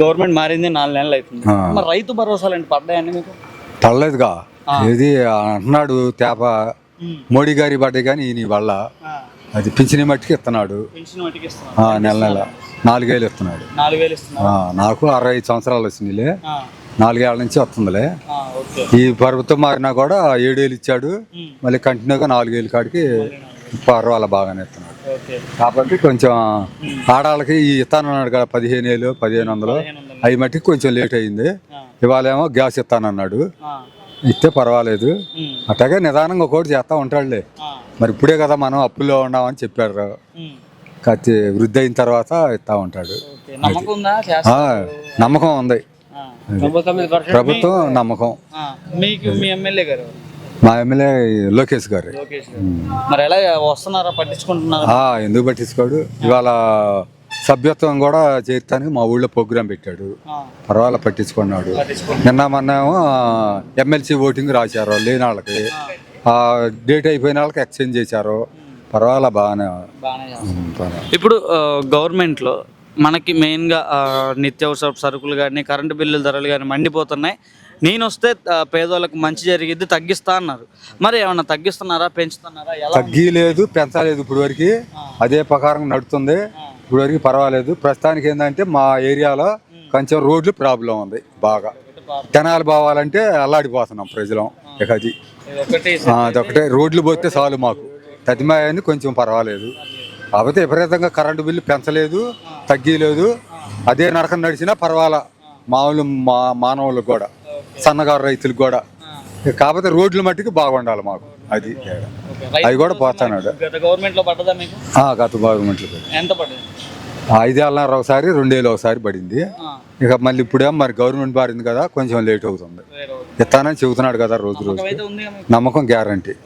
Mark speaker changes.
Speaker 1: Government మారింది నాలుగు నెలలు అవుతుంది. మరి రైతు భరోసాలు అంటే పడ్డాయండి మీకు
Speaker 2: పడలేదుగా ఏది అంటున్నాడు తేప మోడీ గారి పడ్డాయి కానీ ఈయన వల్ల. అది పింఛని మట్టికి ఇస్తున్నాడు. నెల నెల. నాలుగేళ్ళు ఇస్తున్నాడు. నాకు అరవై ఐదు సంవత్సరాలు వచ్చినాయిలే. నాలుగేళ్ళ నుంచి వస్తుందిలే. ఈ ప్రభుత్వం మారినా కూడా ఏడేళ్ళు ఇచ్చాడు. మళ్ళీ కంటిన్యూగా నాలుగేళ్ళు కాడికి పర్వాలే బాగానే ఇస్తున్నాడు కాబట్టి కొంచెం ఆడాళ్ళకి ఈ ఇస్తానన్నాడు కదా పదిహేను వేలు పదిహేను వందలు. అవి మట్టికి కొంచెం లేట్ అయింది.
Speaker 1: ఆ,
Speaker 2: ఇవాళేమో గ్యాస్ ఇస్తానన్నాడు ఇస్తే పర్వాలేదు. అట్లాగే నిదానంగా ఒకటి చేస్తా ఉంటాడులే. మరి ఇప్పుడే కదా మనం అప్పుల్లో ఉన్నామని చెప్పారు కత్తి వృద్ధి అయిన తర్వాత ఇస్తా ఉంటాడు.
Speaker 1: నమ్మకం ఉందా?
Speaker 2: ప్రభుత్వం నమ్మకం.
Speaker 1: మీకు మీ ఎమ్మెల్యే గారు
Speaker 2: మా ఎమ్మెల్యే లోకేష్ గారు.
Speaker 1: మరి ఎలా వస్తున్నారా? పట్టించుకుంటున్నారా?
Speaker 2: ఆ, ఎందుకు పట్టించుకోడు? ఇవాళ సభ్యత్వం కూడా చేస్తానికి మా ఊళ్ళో ప్రోగ్రాం పెట్టాడు.
Speaker 1: ఆ,
Speaker 2: పర్వాలేదు పట్టించుకున్నాడు. నిన్న మొన్న ఏమో ఎమ్మెల్సీ ఓటింగ్ రాశారు లేని వాళ్ళకి. ఆ. డేట్ అయిపోయిన వాళ్ళకి ఎక్స్చేంజ్ చేశారు. పర్వాలే బాగానే.
Speaker 1: ఇప్పుడు గవర్నమెంట్లో మనకి మెయిన్గా నిత్యావసర సరుకులు కానీ కరెంటు బిల్లుల ధరలు కానీ మండిపోతున్నాయి. నేను వస్తే ఆ, పేదవాళ్ళకి మంచి జరిగిద్ది తగ్గిస్తా అన్నారు. మరి ఏమన్నా తగ్గిస్తున్నారా పెంచుతున్నారా?
Speaker 2: తగ్గలేదు పెంచలేదు ఇప్పుడు వరకు అదే ప్రకారం నడుస్తుంది ఇప్పుడు వరకు పర్వాలేదు. ప్రస్తుతానికి ఏంటంటే మా ఏరియాలో కొంచెం రోడ్లు ప్రాబ్లం ఉంది బాగా. జనాలు పోవాలంటే అల్లాడిపోతున్నాం ప్రజలం ఇక అది. అదొకటే రోడ్లు పోతే చాలు మాకు. తదిమాయని కొంచెం పర్వాలేదు. కాకపోతే విపరీతంగా కరెంటు బిల్లు పెంచలేదు తగ్గలేదు. అదే నరకం నడిచినా పర్వాలా. మామూలు మా మానవులకు కూడా. సన్నగారు రైతులకు కూడా. కాకపోతే రోడ్లు మట్టికి బాగుండాలి మాకు. అది అవి కూడా పోతున్నాడు
Speaker 1: గత పడ్డదా మీకు? ఎంత పడ్డది?
Speaker 2: ఐదేళ్ళన్నర ఒకసారి రెండేళ్ళు ఒకసారి పడింది. ఇక మళ్ళీ ఇప్పుడేమో మరి గవర్నమెంట్ మారింది కదా కొంచెం లేట్ అవుతుంది. ఇస్తానని చెబుతున్నాడు కదా రోజు రోజు నమ్మకం గ్యారంటీ